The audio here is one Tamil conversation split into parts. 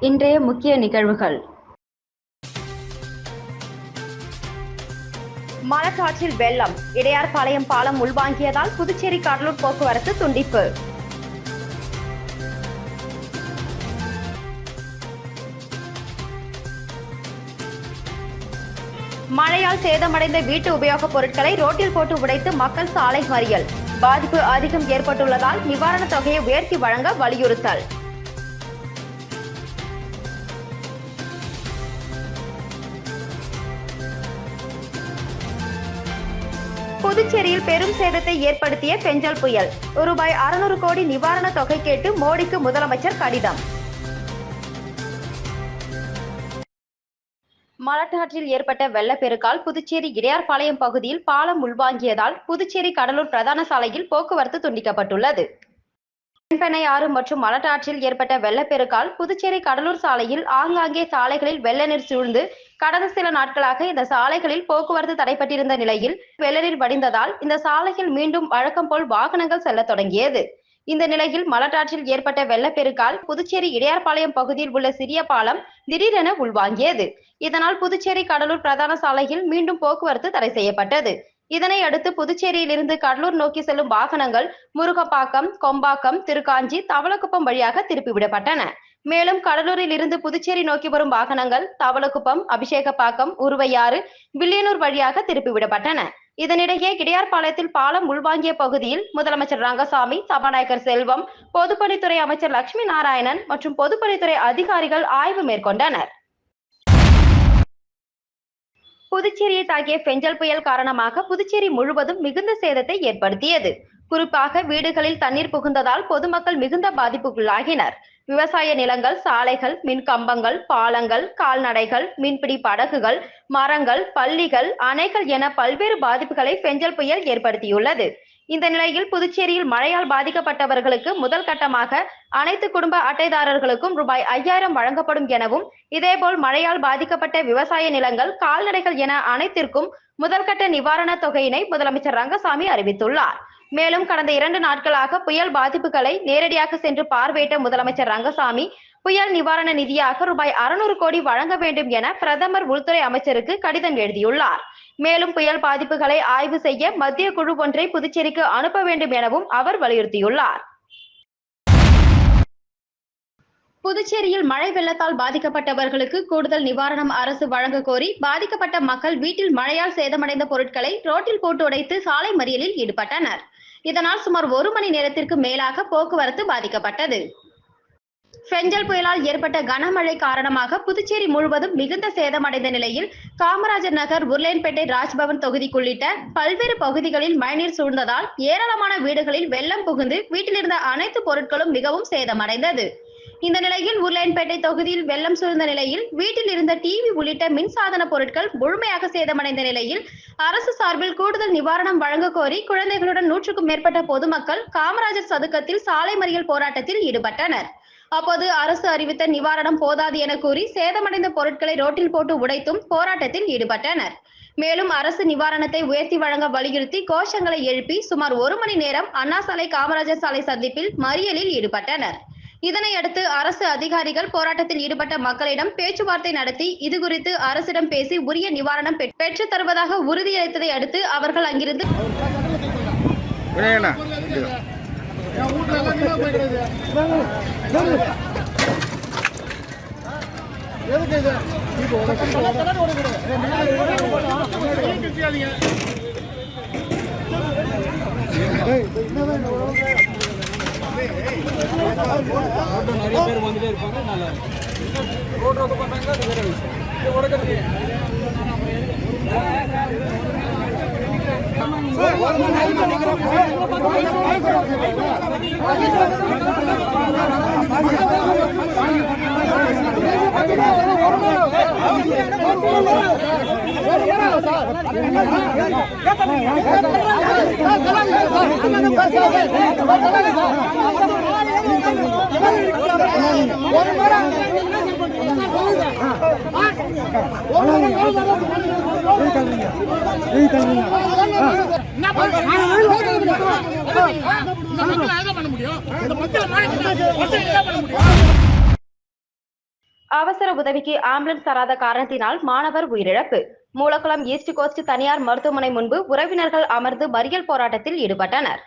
இன்றைய முக்கிய நிகழ்வுகள். மலக்காற்றில் வெள்ளம். இடையார்பாளையம் பாலம் உள்வாங்கியதால் புதுச்சேரி கடலூர் போக்குவரத்து துண்டிப்பு. மழையால் சேதமடைந்த வீட்டு உபயோகப் பொருட்களை ரோட்டில் போட்டு உடைத்து மக்கள் சாலை மறியல். பாதிப்பு அதிகம் ஏற்பட்டுள்ளதால் நிவாரணத் தொகையை உயர்த்தி வழங்க வலியுறுத்தல். புதுச்சேரியில் பெரும் சேதத்தை ஏற்படுத்திய பெஞ்சல் புயல். ரூபாய் அறுநூறு கோடி நிவாரணத் தொகை கேட்டு மோடிக்கு முதலமைச்சர் கடிதம். மலட்டாற்றில் ஏற்பட்ட வெள்ளப்பெருக்கால் புதுச்சேரி இடையார்பாளையம் பகுதியில் பாலம் உள்வாங்கியதால் புதுச்சேரி கடலூர் பிரதான சாலையில் போக்குவரத்து துண்டிக்கப்பட்டுள்ளது. தென்பெண்ணை ஆறு மற்றும் மலட்டாற்றில் ஏற்பட்ட வெள்ளப்பெருக்கால் புதுச்சேரி கடலூர் சாலையில் ஆங்காங்கே சாலைகளில் வெள்ள நீர் சூழ்ந்து கடந்த சில நாட்களாக இந்த சாலைகளில் போக்குவரத்து தடைப்பட்டிருந்த நிலையில் வெள்ள நீர் வடிந்ததால் இந்த சாலையில் மீண்டும் வழக்கம் போல் வாகனங்கள் செல்ல தொடங்கியது. இந்த நிலையில் மலட்டாற்றில் ஏற்பட்ட வெள்ளப்பெருக்கால் புதுச்சேரி இடையார்பாளையம் பகுதியில் உள்ள சிறிய பாலம் திடீரென உள்வாங்கியது. இதனால் புதுச்சேரி கடலூர் பிரதான சாலையில் மீண்டும் போக்குவரத்து தடை செய்யப்பட்டது. இதனை அடுத்து புதுச்சேரியிலிருந்து கடலூர் நோக்கி செல்லும் வாகனங்கள் முருகப்பாக்கம் கொம்பாக்கம் திருக்காஞ்சி தவளக்குப்பம் வழியாக திருப்பிவிடப்பட்டன மேலும் கடலூரில் இருந்து புதுச்சேரி நோக்கி வரும் வாகனங்கள் தவளக்குப்பம் அபிஷேகப்பாக்கம் உருவையாறு வில்லியனூர் வழியாக திருப்பிவிடப்பட்டன இதனிடையே இடையார்பாளையத்தில் பாலம் உள்வாங்கிய பகுதியில் முதலமைச்சர் ரங்கசாமி சபாநாயகர் செல்வம் பொதுப்பணித்துறை அமைச்சர் லட்சுமி நாராயணன் மற்றும் பொதுப்பணித்துறை அதிகாரிகள் ஆய்வு மேற்கொண்டனர். புதுச்சேரியை தாக்கிய பெஞ்சல் புயல் காரணமாக புதுச்சேரி முழுவதும் மிகுந்த சேதத்தை ஏற்படுத்தியது. குறிப்பாக வீடுகளில் தண்ணீர் புகுந்ததால் பொதுமக்கள் மிகுந்த பாதிப்புக்குள்ளாகினர். விவசாய நிலங்கள் சாலைகள் மின் கம்பங்கள் பாலங்கள் கால்நடைகள் மீன்பிடி படகுகள் மரங்கள் பள்ளிகள் அணைகள் என பல்வேறு பாதிப்புகளை பெஞ்சல் புயல் ஏற்படுத்தியுள்ளது. இந்த நிலையில் புதுச்சேரியில் மழையால் பாதிக்கப்பட்டவர்களுக்கு முதல் கட்டமாக அனைத்து குடும்ப அட்டைதாரர்களுக்கும் ரூபாய் ஐயாயிரம் வழங்கப்படும் எனவும் இதேபோல் மழையால் பாதிக்கப்பட்ட விவசாய நிலங்கள் கால்நடைகள் என அனைத்திற்கும் முதல்கட்ட நிவாரணத் தொகையினை முதலமைச்சர் ரங்கசாமி அறிவித்துள்ளார். மேலும் கடந்த இரண்டு நாட்களாக புயல் பாதிப்புகளை நேரடியாக சென்று பார்வையிட்ட முதலமைச்சர் ரங்கசாமி புயல் நிவாரண நிதியாக ரூபாய் அறுநூறு கோடி வழங்க வேண்டும் என பிரதமர் உள்துறை அமைச்சருக்கு கடிதம் எழுதியுள்ளார். மேலும் புயல் பாதிப்புகளை ஆய்வு செய்ய மத்திய குழு ஒன்றை புதுச்சேரிக்கு அனுப்ப வேண்டும் எனவும் அவர் வலியுறுத்தியுள்ளார். புதுச்சேரியில் மழை வெள்ளத்தால் பாதிக்கப்பட்டவர்களுக்கு கூடுதல் நிவாரணம் அரசு வழங்க கோரி பாதிக்கப்பட்ட மக்கள் வீட்டில் மழையால் சேதமடைந்த பொருட்களை ரோட்டில் போட்டு உடைத்து சாலை மறியலில் ஈடுபட்டனர். இதனால் சுமார் ஒரு மணி நேரத்திற்கு மேலாக போக்குவரத்து பாதிக்கப்பட்டது. பெஞ்சல் புயலால் ஏற்பட்ட கனமழை காரணமாக புதுச்சேரி முழுவதும் மிகுந்த சேதமடைந்த நிலையில் காமராஜர் நகர் உருளையன்பேட்டை ராஜ்பவன் தொகுதிக்குள்ளிட்ட பல்வேறு பகுதிகளில் மழைநீர் சூழ்ந்ததால் ஏராளமான வீடுகளில் வெள்ளம் புகுந்து வீட்டிலிருந்த அனைத்து பொருட்களும் மிகவும் சேதமடைந்தது. இந்த நிலையில் உருளையன்பேட்டை தொகுதியில் வெள்ளம் சூழ்ந்த நிலையில் வீட்டில் இருந்த டிவி உள்ளிட்ட மின்சாதன பொருட்கள் முழுமையாக சேதமடைந்த நிலையில் அரசு சார்பில் கூடுதல் நிவாரணம் வழங்க கோரி குழந்தைகளுடன் நூற்றுக்கும் மேற்பட்ட பொதுமக்கள் காமராஜர் சதுக்கத்தில் சாலை மறியல் போராட்டத்தில் ஈடுபட்டனர். அப்போது அரசு அறிவித்த நிவாரணம் போதாது என கூறி சேதமடைந்த பொருட்களை ரோட்டில் போட்டு உடைத்தும் போராட்டத்தில் ஈடுபட்டனர். மேலும் அரசு நிவாரணத்தை உயர்த்தி வழங்க வலியுறுத்தி கோஷங்களை எழுப்பி சுமார் ஒரு மணி நேரம் அண்ணா சாலை காமராஜர் சாலை சந்திப்பில் மறியலில் ஈடுபட்டனர். இதனையடுத்து அரசு அதிகாரிகள் போராட்டத்தில் ஈடுபட்ட மக்களிடம் பேச்சுவார்த்தை நடத்தி இது குறித்து அரசிடம் பேசி உரிய நிவாரணம் பெற்- பெற்றுத் தருவதாக உறுதியளித்ததை அடுத்து அவர்கள் அங்கிருந்து வினயண்ணா நிறைய பேர் வந்துட்டே இருப்பாங்க நல்லா ரோடு ரோடு பண்ணாங்க அது விஷயம் இது உடக்கிறது நம்மளால பண்ண முடியும் பண்ண முடியும் அவசர உதவிக்கு ஆம்புலன்ஸ் தராத காரணத்தினால் மாணவர் உயிரிழப்பு. மூலக்குளம் ஈஸ்ட் கோஸ்ட் தனியார் மருத்துவமனை முன்பு உறவினர்கள் அமர்ந்து மறியல் போராட்டத்தில் ஈடுபட்டனர்.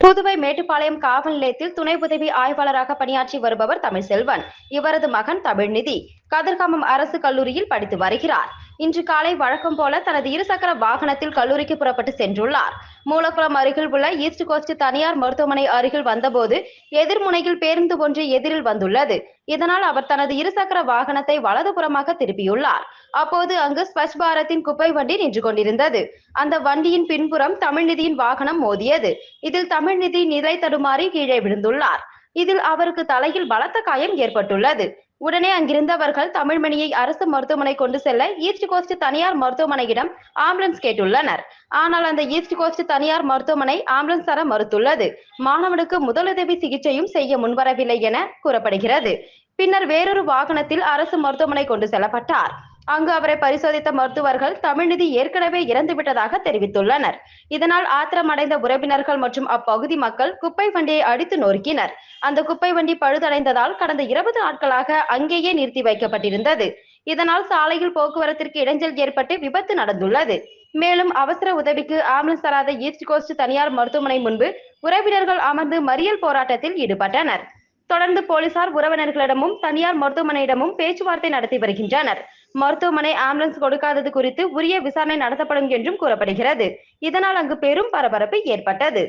புதுவை மேட்டுப்பாளையம் காவல் நிலையத்தில் துணை உதவி ஆய்வாளராக பணியாற்றி வருபவர் தமிழ்செல்வன். இவரது மகன் தமிழ்நிதி. கதிர்காமம் அரசு கல்லூரியில் படித்து வருகிறார். இன்று காலை வழக்கம் போல தனது இருசக்கர வாகனத்தில் கல்லூரிக்கு புறப்பட்டு சென்றுள்ளார். மூலக்குளம் அருகில் உள்ள ஈஸ்ட் கோஸ்ட் தனியார் மருத்துவமனை அருகில் வந்தபோது எதிர்முனையில் பேருந்து ஒன்று எதிரில் வந்துள்ளது. இதனால் அவர் தனது இருசக்கர வாகனத்தை வலதுபுறமாக திருப்பியுள்ளார். அப்போது அங்கு ஸ்வச் பாரத்தின் குப்பை வண்டி நின்று கொண்டிருந்தது. அந்த வண்டியின் பின்புறம் தமிழ்நிதியின் வாகனம் மோதியது. இதில் தமிழ்நிதி நிலை தடுமாறி கீழே விழுந்துள்ளார். இதில் அவருக்கு தலையில் பலத்த காயம் ஏற்பட்டுள்ளது. உடனே அங்கிருந்தவர்கள் தமிழ்மணியை அரசு மருத்துவமனை கொண்டு செல்ல ஈஸ்ட் கோஸ்ட் தனியார் மருத்துவமனையிடம் ஆம்புலன்ஸ் கேட்டுள்ளனர். ஆனால் அந்த ஈஸ்ட் கோஸ்ட் தனியார் மருத்துவமனை ஆம்புலன்ஸ் தர மறுத்துள்ளது. மாணவனுக்கு முதலுதவி சிகிச்சையும் செய்ய முன்வரவில்லை என கூறப்படுகிறது. பின்னர் வேறொரு வாகனத்தில் அரசு மருத்துவமனை கொண்டு செல்லப்பட்டார். அங்கு அவரை பரிசோதித்த மருத்துவர்கள் தமிழ்நிதி ஏற்கனவே இறந்துவிட்டதாக தெரிவித்துள்ளனர். இதனால் ஆத்திரமடைந்த உறவினர்கள் மற்றும் அப்பகுதி மக்கள் குப்பை வண்டியை அடித்து நொறுக்கினர். அந்த குப்பை வண்டி பழுதடைந்ததால் கடந்த இருபது நாட்களாக அங்கேயே நிறுத்தி வைக்கப்பட்டிருந்தது. இதனால் சாலையில் போக்குவரத்திற்கு இடைஞ்சல் ஏற்பட்டு விபத்து நடந்துள்ளது. மேலும் அவசர உதவிக்கு ஆம்புலன்ஸ் தராத ஈஸ்ட் கோஸ்ட் தனியார் மருத்துவமனை முன்பு உறவினர்கள் அமர்ந்து மறியல் போராட்டத்தில் ஈடுபட்டனர். தொடர்ந்து போலீசார் உறவினர்களிடமும் தனியார் மருத்துவமனையிடமும் பேச்சுவார்த்தை நடத்தி வருகின்றனர். மருத்துவமனை ஆம்புலன்ஸ் கொடுக்காதது குறித்து உரிய விசாரணை நடத்தப்படும் என்றும் கூறப்படுகிறது. இதனால் அங்கு பெரும் பரபரப்பு ஏற்பட்டது.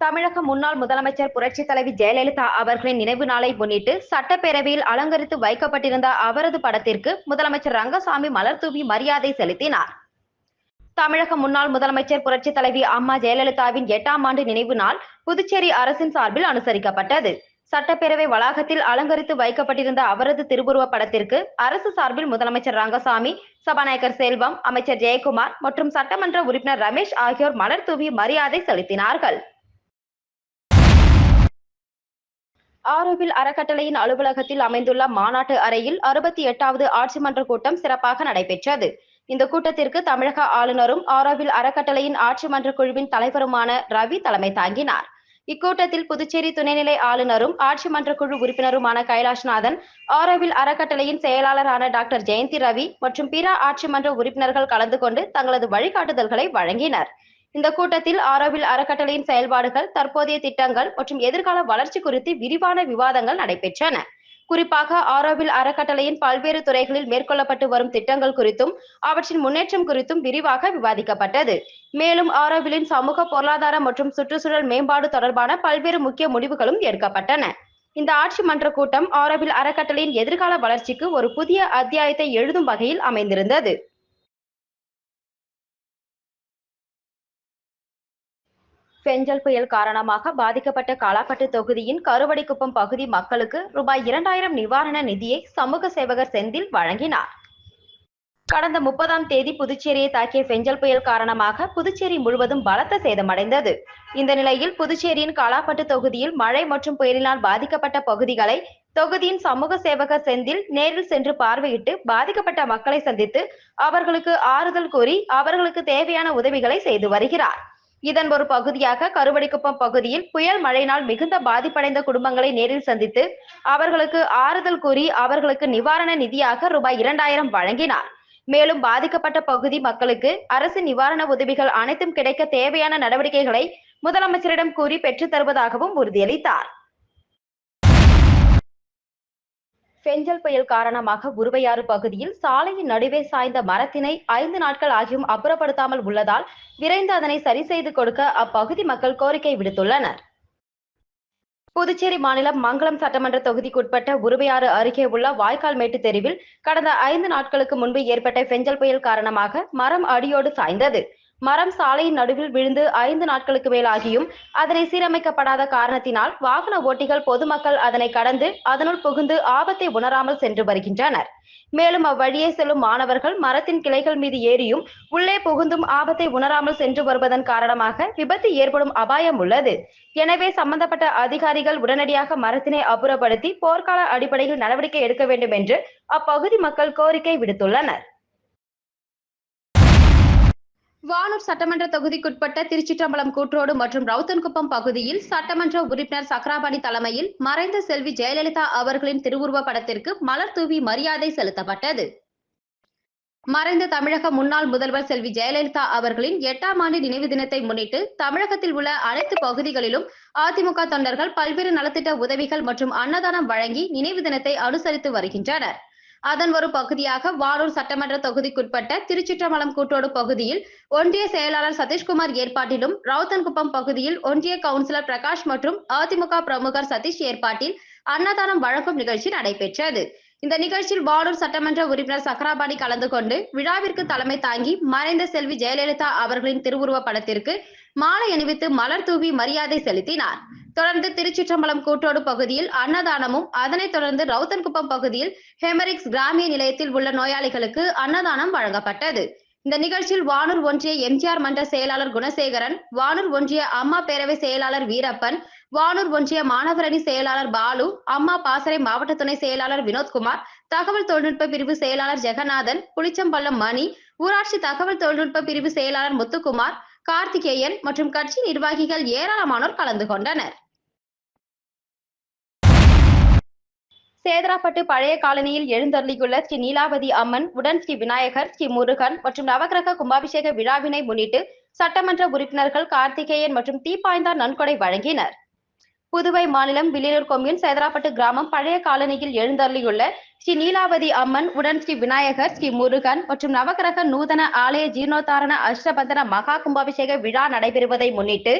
தமிழக முன்னாள் முதலமைச்சர் புரட்சி தலைவி ஜெயலலிதா அவர்களின் நினைவு நாளை முன்னிட்டு சட்டப்பேரவையில் அலங்கரித்து வைக்கப்பட்டிருந்த அவரது படத்திற்கு முதலமைச்சர் ரங்கசாமி மலர் தூவி மரியாதை செலுத்தினார். தமிழக முன்னாள் முதலமைச்சர் புரட்சி தலைவி அம்மா ஜெயலலிதாவின் எட்டாம் ஆண்டு நினைவு நாள் புதுச்சேரி அரசின் சார்பில் அனுசரிக்கப்பட்டது. சட்டப்பேரவை வளாகத்தில் அலங்கரித்து வைக்கப்பட்டிருந்த அவரது திருவுருவ படத்திற்கு அரசு சார்பில் முதலமைச்சர் ரங்கசாமி சபாநாயகர் செல்வம் அமைச்சர் ஜெயக்குமார் மற்றும் சட்டமன்ற உறுப்பினர் ரமேஷ் ஆகியோர் மலர் தூவி மரியாதை செலுத்தினார்கள். ஆரோவில் அறக்கட்டளையின் அலுவலகத்தில் அமைந்துள்ள மாநாட்டு அறையில் அறுபத்தி எட்டாவது ஆட்சி மன்ற கூட்டம் சிறப்பாக நடைபெற்றது. இந்த கூட்டத்திற்கு தமிழக ஆளுநரும் ஆரோவில் அறக்கட்டளையின் ஆட்சி மன்ற குழுவின் தலைவருமான ரவி தலைமை தாங்கினார். இக்கூட்டத்தில் புதுச்சேரி துணைநிலை ஆளுநரும் ஆட்சி மன்ற குழு உறுப்பினருமான கைலாஷ்நாதன் ஆரோவில் அறக்கட்டளையின் செயலாளரான டாக்டர் ஜெயந்தி ரவி மற்றும் பிற ஆட்சி மன்ற உறுப்பினர்கள் கலந்து கொண்டு தங்களது வழிகாட்டுதல்களை வழங்கினர். இந்த கூட்டத்தில் ஆரோவில் அறக்கட்டளையின் செயல்பாடுகள் தற்போதைய திட்டங்கள் மற்றும் எதிர்கால வளர்ச்சி குறித்து விரிவான விவாதங்கள் நடைபெற்றன. குறிப்பாக ஆரோவில் அறக்கட்டளையின் பல்வேறு துறைகளில் மேற்கொள்ளப்பட்டு வரும் திட்டங்கள் குறித்தும் அவற்றின் முன்னேற்றம் குறித்தும் விரிவாக விவாதிக்கப்பட்டது. மேலும் ஆரோவிலின் சமூக பொருளாதார மற்றும் சுற்றுச்சூழல் மேம்பாடு தொடர்பான பல்வேறு முக்கிய முடிவுகளும் எடுக்கப்பட்டன. இந்த ஆட்சி மன்ற கூட்டம் ஆரோவில் அறக்கட்டளையின் எதிர்கால வளர்ச்சிக்கு ஒரு புதிய அத்தியாயத்தை எழுதும் வகையில் அமைந்திருந்தது. பெஞ்சல் புயல் காரணமாக பாதிக்கப்பட்ட காலாப்பட்டு தொகுதியின் கருவடிக்குப்பம் பகுதி மக்களுக்கு ரூபாய் இரண்டாயிரம் நிவாரண நிதியை சமூக சேவகர் செந்தில் வழங்கினார். கடந்த முப்பதாம் தேதி புதுச்சேரியை தாக்கிய பெஞ்சல் புயல் காரணமாக புதுச்சேரி முழுவதும் பலத்த சேதமடைந்தது. இந்த நிலையில் புதுச்சேரியின் காலாப்பட்டு தொகுதியில் மழை மற்றும் புயலினால் பாதிக்கப்பட்ட பகுதிகளை தொகுதியின் சமூக சேவகர் செந்தில் நேரில் சென்று பார்வையிட்டு பாதிக்கப்பட்ட மக்களை சந்தித்து அவர்களுக்கு ஆறுதல் கூறி அவர்களுக்கு தேவையான உதவிகளை செய்து வருகிறார். இதன் ஒரு பகுதியாக கருவடிக்குப்பம் பகுதியில் புயல் மழையினால் மிகுந்த பாதிப்படைந்த குடும்பங்களை நேரில் சந்தித்து அவர்களுக்கு ஆறுதல் கூறி அவர்களுக்கு நிவாரண நிதியாக ரூபாய் இரண்டாயிரம் வழங்கினார். மேலும் பாதிக்கப்பட்ட பகுதி மக்களுக்கு அரசு நிவாரண உதவிகள் அனைத்தும் கிடைக்க தேவையான நடவடிக்கைகளை முதலமைச்சரிடம் கூறி பெற்றுத் தருவதாகவும் உறுதியளித்தார். பெஞ்சல் புயல் காரணமாக உருவையாறு பகுதியில் சாலையின் நடுவே சாய்ந்த மரத்தினை ஐந்து நாட்கள் ஆகியும் அப்புறப்படுத்தாமல் உள்ளதால் விரைந்து அதனை சரி செய்து கொடுக்க அப்பகுதி மக்கள் கோரிக்கை விடுத்துள்ளனர். புதுச்சேரி மாநிலம் மங்களம் சட்டமன்ற தொகுதிக்குட்பட்ட உருவையாறு அருகே உள்ள வாய்க்கால் மேட்டு தெருவில் கடந்த ஐந்து நாட்களுக்கு முன்பு ஏற்பட்ட பெஞ்சல் புயல் காரணமாக மரம் அடியோடு சாய்ந்தது. மரம் சாலையின் நடுவில் விழுந்து ஐந்து நாட்களுக்கு மேலாகியும் அதனை சீரமைக்கப்படாத காரணத்தினால் வாகன ஓட்டிகள் பொதுமக்கள் அதனை கடந்து அதனுள் புகுந்து ஆபத்தை உணராமல் சென்று வருகின்றனர். மேலும் அவ்வழியே செல்லும் மாணவர்கள் மரத்தின் கிளைகள் மீது ஏறியும் உள்ளே புகுந்தும் ஆபத்தை உணராமல் சென்று வருவதன் காரணமாக விபத்து ஏற்படும் அபாயம் உள்ளது. எனவே சம்பந்தப்பட்ட அதிகாரிகள் உடனடியாக மரத்தினை அப்புறப்படுத்தி போர்க்கால அடிப்படையில் நடவடிக்கை எடுக்க வேண்டும் என்று அப்பகுதி மக்கள் கோரிக்கை விடுத்துள்ளனர். வானூர் சட்டமன்ற தொகுதிக்குட்பட்ட திருச்சிற்றம்பலம் கூற்றோடு மற்றும் ரவுத்தன்குப்பம் பகுதியில் சட்டமன்ற உறுப்பினர் சக்கராபாணி தலைமையில் மறைந்த செல்வி ஜெயலலிதா அவர்களின் திருவுருவ படத்திற்கு மலர் தூவி மரியாதை செலுத்தப்பட்டது. மறைந்த தமிழக முன்னாள் முதல்வர் செல்வி ஜெயலலிதா அவர்களின் எட்டாம் ஆண்டு நினைவு தினத்தை முன்னிட்டு தமிழகத்தில் உள்ள அனைத்து பகுதிகளிலும் அதிமுக தொண்டர்கள் பல்வேறு நலத்திட்ட உதவிகள் மற்றும் அன்னதானம் வழங்கி நினைவு தினத்தை அனுசரித்து வருகின்றனர். அதன் ஒரு பகுதியாக வாரூர் சட்டமன்ற தொகுதிக்குட்பட்ட திருச்சிற்றம்பலம் கூட்டோடு பகுதியில் ஒன்றிய செயலாளர் சதீஷ்குமார் ஏற்பாட்டிலும் ரவுத்தன்குப்பம் பகுதியில் ஒன்றிய கவுன்சிலர் பிரகாஷ் மற்றும் அதிமுக பிரமுகர் சதீஷ் ஏற்பாட்டில் அன்னதானம் வழங்கும் நிகழ்ச்சி நடைபெற்றது. இந்த நிகழ்ச்சியில் வாரூர் சட்டமன்ற உறுப்பினர் சக்கராபாடி கலந்து கொண்டு விழாவிற்கு தலைமை தாங்கி மறைந்த செல்வி ஜெயலலிதா அவர்களின் திருவுருவ படத்திற்கு மாலை அணிவித்து மலர் தூவி மரியாதை செலுத்தினார். தொடர்ந்து திருச்சிற்றம்பலம் கூட்டோடு பகுதியில் அன்னதானமும் அதனைத் தொடர்ந்து ரவுத்தன்குப்பம் பகுதியில் ஹெமரிக்ஸ் கிராமிய நிலையத்தில் உள்ள நோயாளிகளுக்கு அன்னதானம் வழங்கப்பட்டது. இந்த நிகழ்ச்சியில் வானூர் ஒன்றிய எம்ஜிஆர் மன்ற செயலாளர் குணசேகரன் வானூர் ஒன்றிய அம்மா பேரவை செயலாளர் வீரப்பன் வானூர் ஒன்றிய மாணவரணி செயலாளர் பாலு அம்மா பாசறை மாவட்ட துணை செயலாளர் வினோத்குமார் தகவல் தொழில்நுட்ப பிரிவு செயலாளர் ஜெகநாதன் புளிச்சம்பள்ளம் மணி ஊராட்சி தகவல் தொழில்நுட்ப பிரிவு செயலாளர் முத்துக்குமார் கார்த்திகேயன் மற்றும் கட்சி நிர்வாகிகள் ஏராளமானோர் கலந்து கொண்டனர். சேதராப்பட்டு பழைய காலனியில் எழுந்தருளியுள்ள ஸ்ரீ நீலாவதி அம்மன் உடன் ஸ்ரீ விநாயகர் ஸ்ரீ முருகன் மற்றும் நவக்கிரக கும்பாபிஷேக விழாவினை முன்னிட்டு சட்டமன்ற உறுப்பினர்கள் கார்த்திகேயன் மற்றும் தீப்பாய்ந்தார் நன்கொடை வழங்கினர். புதுவை மாநிலம் வில்லியனூர் கொம்யூன் சேதராப்பட்டு கிராமம் பழைய காலனியில் எழுந்தருளியுள்ள ஸ்ரீ நீலாவதி அம்மன் உடன் ஸ்ரீ விநாயகர் ஸ்ரீ முருகன் மற்றும் நவக்கிரக நூதன ஆலய ஜீர்ணோத்தாரண அஷ்டபந்தன மகா கும்பாபிஷேக விழா நடைபெறுவதை முன்னிட்டு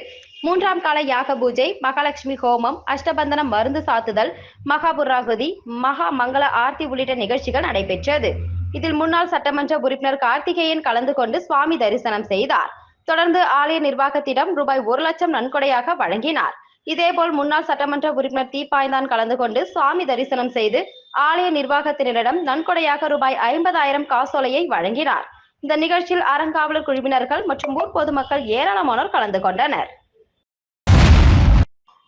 மூன்றாம் கால யாக பூஜை மகாலட்சுமி ஹோமம் அஷ்டபந்தனம் மருந்து சாத்துதல் மகாபுராகுதி மகா மங்கள ஆர்த்தி உள்ளிட்ட நிகழ்ச்சிகள் நடைபெற்றது. இதில் முன்னாள் சட்டமன்ற உறுப்பினர் கார்த்திகேயன் கலந்து கொண்டு சுவாமி தரிசனம் செய்தார். தொடர்ந்து ஆலய நிர்வாகத்திடம் ரூபாய் ஒரு லட்சம் நன்கொடையாக வழங்கினார். இதேபோல் முன்னாள் சட்டமன்ற உறுப்பினர் தீப்பாய்ந்தான் கலந்து கொண்டு சுவாமி தரிசனம் செய்து ஆலய நிர்வாகத்தினரிடம் நன்கொடையாக ரூபாய் ஐம்பதாயிரம் காசோலையை வழங்கினார். இந்த நிகழ்ச்சியில் அறங்காவலர் குழுவினர்கள் மற்றும் ஊர் பொதுமக்கள் ஏராளமானோர் கலந்து கொண்டனர்.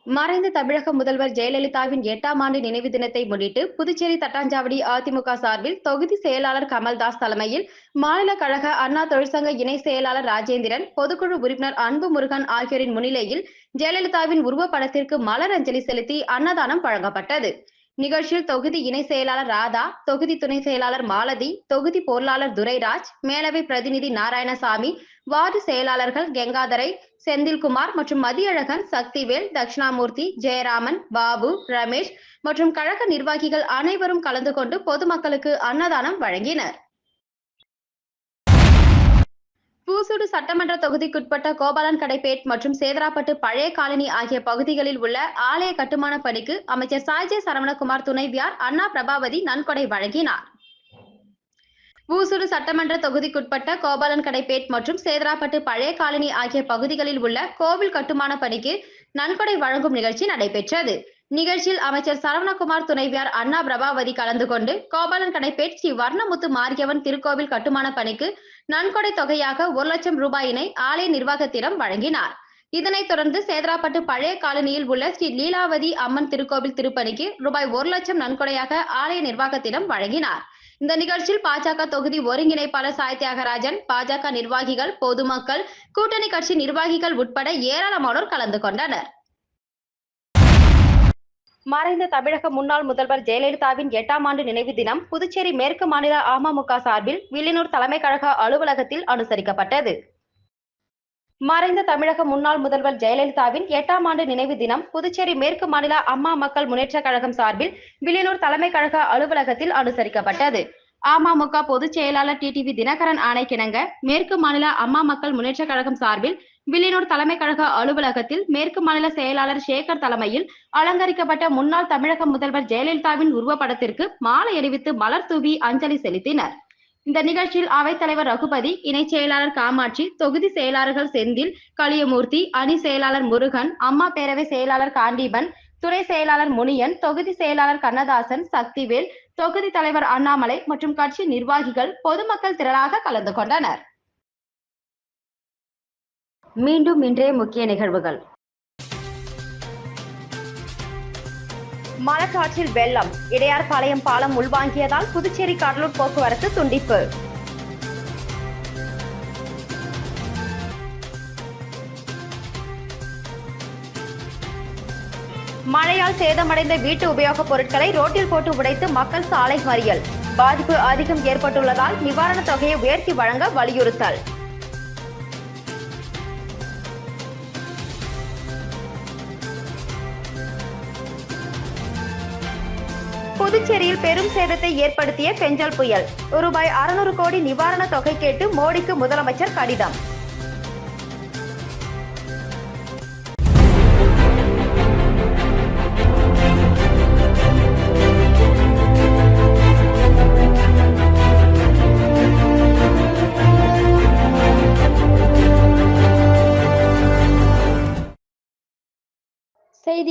மறைந்த தமிழக முதல்வர் ஜெயலலிதாவின் எட்டாம் ஆண்டு நினைவு தினத்தை முன்னிட்டு புதுச்சேரி தட்டாஞ்சாவடி அதிமுக சார்பில் தொகுதி செயலாளர் கமல்தாஸ் தலைமையில் மாநில கழக அண்ணா தொழிற்சங்க இணை செயலாளர் ராஜேந்திரன் பொதுக்குழு உறுப்பினர் அன்பு முருகன் ஆகியோரின் முன்னிலையில் ஜெயலலிதாவின் உருவப்படத்திற்கு மலர் அஞ்சலி செலுத்தி அன்னதானம் வழங்கப்பட்டது. நிகழ்ச்சியில் தொகுதி இணை செயலாளர் ராதா தொகுதி துணை செயலாளர் மாலதி தொகுதி பொருளாளர் துரைராஜ் மேலவை பிரதிநிதி நாராயணசாமி வார்டு செயலாளர்கள் கங்காதரை செந்தில்குமார் மற்றும் மதியழகன் சக்திவேல் தட்சிணாமூர்த்தி ஜெயராமன் பாபு ரமேஷ் மற்றும் கழக நிர்வாகிகள் அனைவரும் கலந்து கொண்டு பொதுமக்களுக்கு அன்னதானம் வழங்கினர். பூசூடு சட்டமன்ற தொகுதிக்குட்பட்ட கோபாலன் கடைப்பேட் மற்றும் சேதராப்பட்டு பழைய காலனி ஆகிய பகுதிகளில் உள்ள ஆலய கட்டுமான பணிக்கு அமைச்சர் சாய்ஜே சரவணகுமார் துணைவியார் அண்ணா பிரபாவதி நன்கொடை வழங்கினார். பூசூடு சட்டமன்ற தொகுதிக்குட்பட்ட கோபாலன் கடைப்பேட் மற்றும் சேதராப்பட்டு பழைய காலனி ஆகிய பகுதிகளில் உள்ள கோவில் கட்டுமான பணிக்கு நன்கொடை வழங்கும் நிகழ்ச்சி நடைபெற்றது. நிகழ்ச்சியில் அமைச்சர் சரவணகுமார் துணைவியார் அண்ணா பிரபாவதி கலந்து கொண்டு கோபாலன் கடைப்பேட் ஸ்ரீ வர்ணமுத்து மாரியவன் திருக்கோவில் கட்டுமான பணிக்கு நன்கொடை தொகையாக ஒரு லட்சம் ரூபாயினை ஆலய நிர்வாகத்திடம் வழங்கினார். இதனைத் தொடர்ந்து சேதராப்பட்டு பழைய காலனியில் உள்ள ஸ்ரீ லீலாவதி அம்மன் திருக்கோவில் திருப்பணிக்கு ரூபாய் ஒரு லட்சம் நன்கொடையாக ஆலய நிர்வாகத்திடம் வழங்கினார். இந்த நிகழ்ச்சியில் பாஜக தொகுதி ஒருங்கிணைப்பாளர் சாய் தியாகராஜன் பாஜக நிர்வாகிகள் பொதுமக்கள் கூட்டணி கட்சி நிர்வாகிகள் உட்பட ஏராளமானோர் கலந்து கொண்டனர். மறைந்த தமிழக முன்னாள் முதல்வர் ஜெயலலிதாவின் எட்டாம் ஆண்டு நினைவு தினம் புதுச்சேரி மேற்கு மாநில அமமுக சார்பில் வில்லியனூர் தலைமை கழக அலுவலகத்தில் அனுசரிக்கப்பட்டது. மறைந்த தமிழக முன்னாள் முதல்வர் ஜெயலலிதாவின் எட்டாம் ஆண்டு நினைவு தினம் புதுச்சேரி மேற்கு மாநில அம்மா மக்கள் முன்னேற்ற கழகம் சார்பில் வில்லியனூர் தலைமை கழக அலுவலகத்தில் அனுசரிக்கப்பட்டது. அமமுக பொதுச் செயலாளர் டிடிவி தினகரன் ஆணைக்கிணங்க மேற்கு மாநில அம்மா மக்கள் முன்னேற்ற கழகம் சார்பில் வில்லியனூர் தலைமை கழக அலுவலகத்தில் மேற்கு மாநில செயலாளர் சேகர் தலைமையில் அலங்கரிக்கப்பட்ட முன்னாள் தமிழக முதல்வர் ஜெயலலிதாவின் உருவப்படத்திற்கு மாலை அணிவித்து மலர் தூவி அஞ்சலி செலுத்தினர். இந்த நிகழ்ச்சியில் அவைத்தலைவர் ரகுபதி இணைச் செயலாளர் காமாட்சி தொகுதி செயலாளர்கள் செந்தில் களியமூர்த்தி அணி செயலாளர் முருகன் அம்மா பேரவை செயலாளர் காண்டீபன் துறை செயலாளர் முனியன் தொகுதி செயலாளர் கண்ணதாசன் சக்திவேல் தொகுதி தலைவர் அண்ணாமலை மற்றும் கட்சி நிர்வாகிகள் பொதுமக்கள் திரளாக கலந்து கொண்டனர். மீண்டும் இன்றைய முக்கிய நிகழ்வுகள். மலக்காற்றில் வெள்ளம். இடையார்பாளையம் பாலம் உள்வாங்கியதால் புதுச்சேரி கடலூர் போக்குவரத்து துண்டிப்பு. மழையால் சேதமடைந்த வீட்டு உபயோகப் பொருட்களை ரோட்டில் போட்டு உடைத்து மக்கள் சாலை மறியல். பாதிப்பு அதிகம் ஏற்பட்டுள்ளதால் நிவாரணத் தொகையை உயர்த்தி வழங்க வலியுறுத்தல். புதுச்சேரியில் பெரும் சேதத்தை ஏற்படுத்திய பெஞ்சல் புயல். ரூபாய் அறுநூறு கோடி நிவாரணத் தொகை கேட்டு மோடிக்கு முதலமைச்சர் கடிதம்.